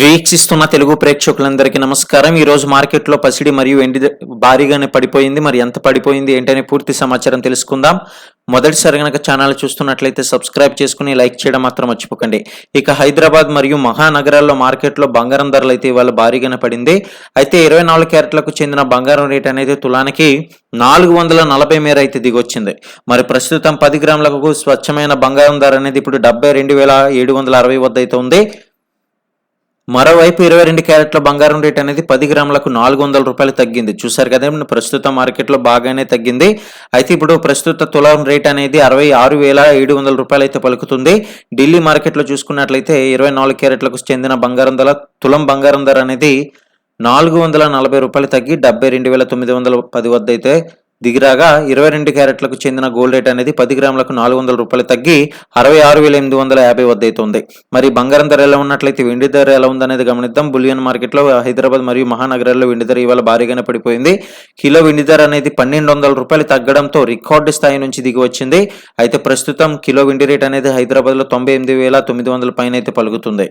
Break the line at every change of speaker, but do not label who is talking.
వీక్షిస్తున్న తెలుగు ప్రేక్షకులందరికీ నమస్కారం. ఈ రోజు మార్కెట్లో పసిడి మరియు ఎండి భారీగానే పడిపోయింది. మరి ఎంత పడిపోయింది ఏంటనే పూర్తి సమాచారం తెలుసుకుందాం. మొదటిసారి గనక ఛానల్ చూస్తున్నట్లయితే సబ్స్క్రైబ్ చేసుకుని లైక్ చేయడం మాత్రం మర్చిపోకండి. ఇక హైదరాబాద్ మరియు మహానగరాల్లో మార్కెట్లో బంగారం ధరలు అయితే ఇవాళ భారీగానే పడింది. అయితే ఇరవై నాలుగు క్యారెట్లకు చెందిన బంగారం రేట్ అనేది తులానికి నాలుగు వందల నలభై మేర అయితే దిగొచ్చింది. మరి ప్రస్తుతం పది గ్రాములకు స్వచ్ఛమైన బంగారం ధర అనేది ఇప్పుడు డెబ్బై రెండు వేల ఏడు వందల అరవై వద్ద అయితే ఉంది. మరోవైపు ఇరవై రెండు క్యారెట్ల బంగారం రేట్ అనేది పది గ్రాములకు నాలుగు వందల రూపాయలు తగ్గింది. చూసారు కదా ప్రస్తుత మార్కెట్లో బాగానే తగ్గింది. అయితే ఇప్పుడు ప్రస్తుత తులం రేట్ అనేది అరవై ఆరు వేల ఏడు వందల రూపాయలు అయితే పలుకుతుంది. ఢిల్లీ మార్కెట్లో చూసుకున్నట్లయితే ఇరవై నాలుగు క్యారెట్లకు చెందిన బంగారం ధర తులం బంగారం ధర అనేది నాలుగు వందల నలభై రూపాయలు తగ్గి డెబ్బై రెండు వేల తొమ్మిది వందల పది వద్ద అయితే దిగిరాగా ఇరవై రెండు క్యారెట్లకు చెందిన గోల్డ్ రేట్ అనేది పది గ్రాములకు నాలుగు వందల రూపాయలు తగ్గి అరవై ఆరు వేల ఎనిమిది వందల యాభై వద్ద అయితే ఉంది మరి బంగారం ధర ఎలా ఉన్నట్లయితే వెండి ధర ఎలా ఉందనేది గమనిద్దాం. బులియన్ మార్కెట్లో హైదరాబాద్ మరియు మహానగరాల్లో వెండి ధర ఇవాళ భారీగానే పడిపోయింది. కిలో వెండి ధర అనేది పన్నెండు వందల రూపాయలు తగ్గడంతో రికార్డు స్థాయి నుంచి దిగి వచ్చింది. అయితే ప్రస్తుతం కిలో వెండి రేట్ అనేది హైదరాబాద్లో తొంభై ఎనిమిది వేల తొమ్మిది వందల పైన అయితే పలుకుతుంది.